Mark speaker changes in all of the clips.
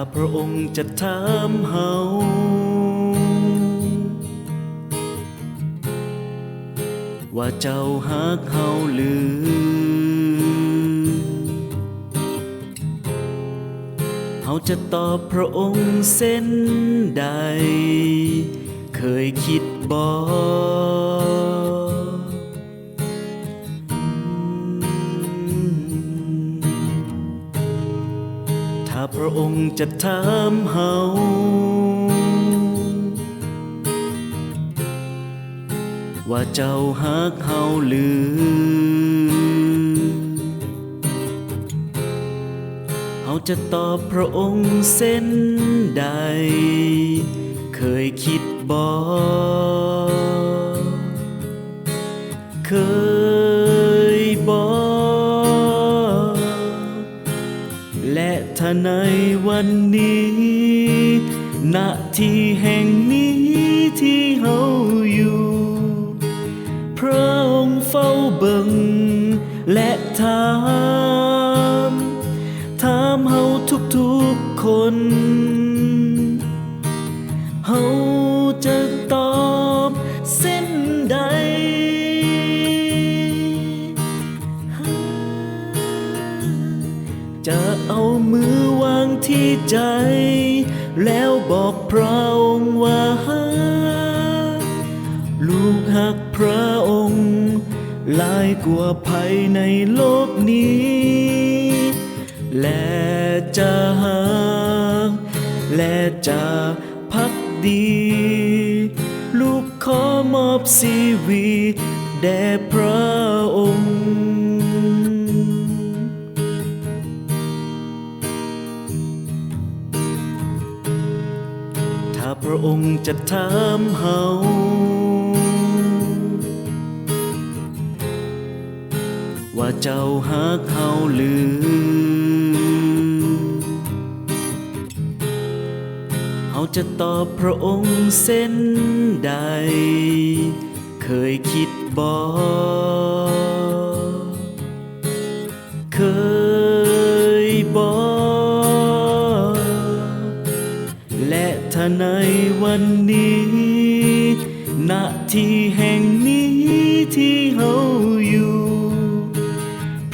Speaker 1: าพระองค์จะถามเฮาว่าเจ้าฮักเฮาหรือเฮาจะตอบพระองค์เส้นใด เคยคิดบอถ้ ระองค์จะถามเฮาว่าเจ้าฮักเฮาหรือ เฮาจะตอบพระองค์เส้นใด เคยคิดบอเในวันนี้ณที่แห่งนี้ที่เฮาอยู่ พระองค์เฝ้าเบิ่งและถามถามเฮาทุกๆคนเฮาจะตอบเส้นใดจะเอามือ ที่ใจ แล้วบอกพระองค์ว่า ลูกหักพระองค์ลายกว่าภัยในโลกนี้ และจะหักและจะพักดี ลูกขอมอบชีวิตแด่พระ พระองค์จะถามเฮาว่าเจ้าฮักเฮาหรือเฮาจะตอบพระองค์เส้นใด เคยคิดบอเาในวันนี้ ณ ที่แห่งนี้ที่เฮาอยู่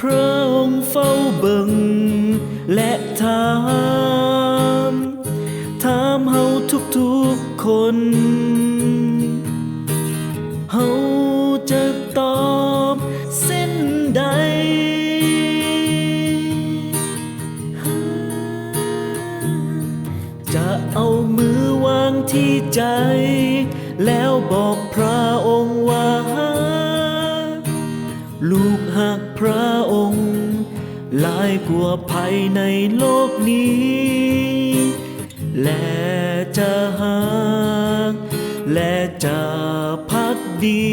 Speaker 1: พระองค์เฝ้าเบิงและถาม ถามเฮาทุกๆคน ที่ใจ แล้วบอกพระองค์ว่า ลูกหักพระองค์หลายกว่าภัยในโลกนี้ และจะหักและจะพักดี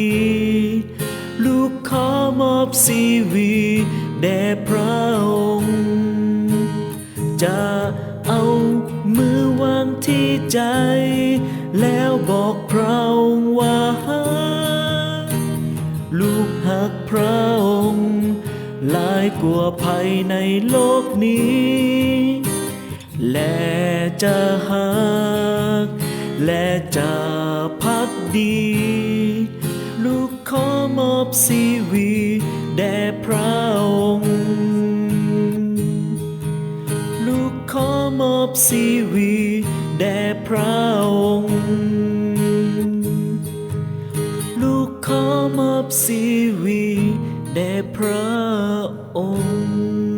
Speaker 1: ลูกขอมอบชีวิตแด่พระองค์จะ ที่ใจ แล้วบอกพระองค์ว่า ลูกหักพระองค์หลายกว่าภัยในโลกนี้ และจะหัก และจะพักดี ลูกขอมอบชีวิตแด่พระองค์ ลูกขอมอบชี วีแด่พระองค์ ลูกขอมอบชีวีแด่พระองค์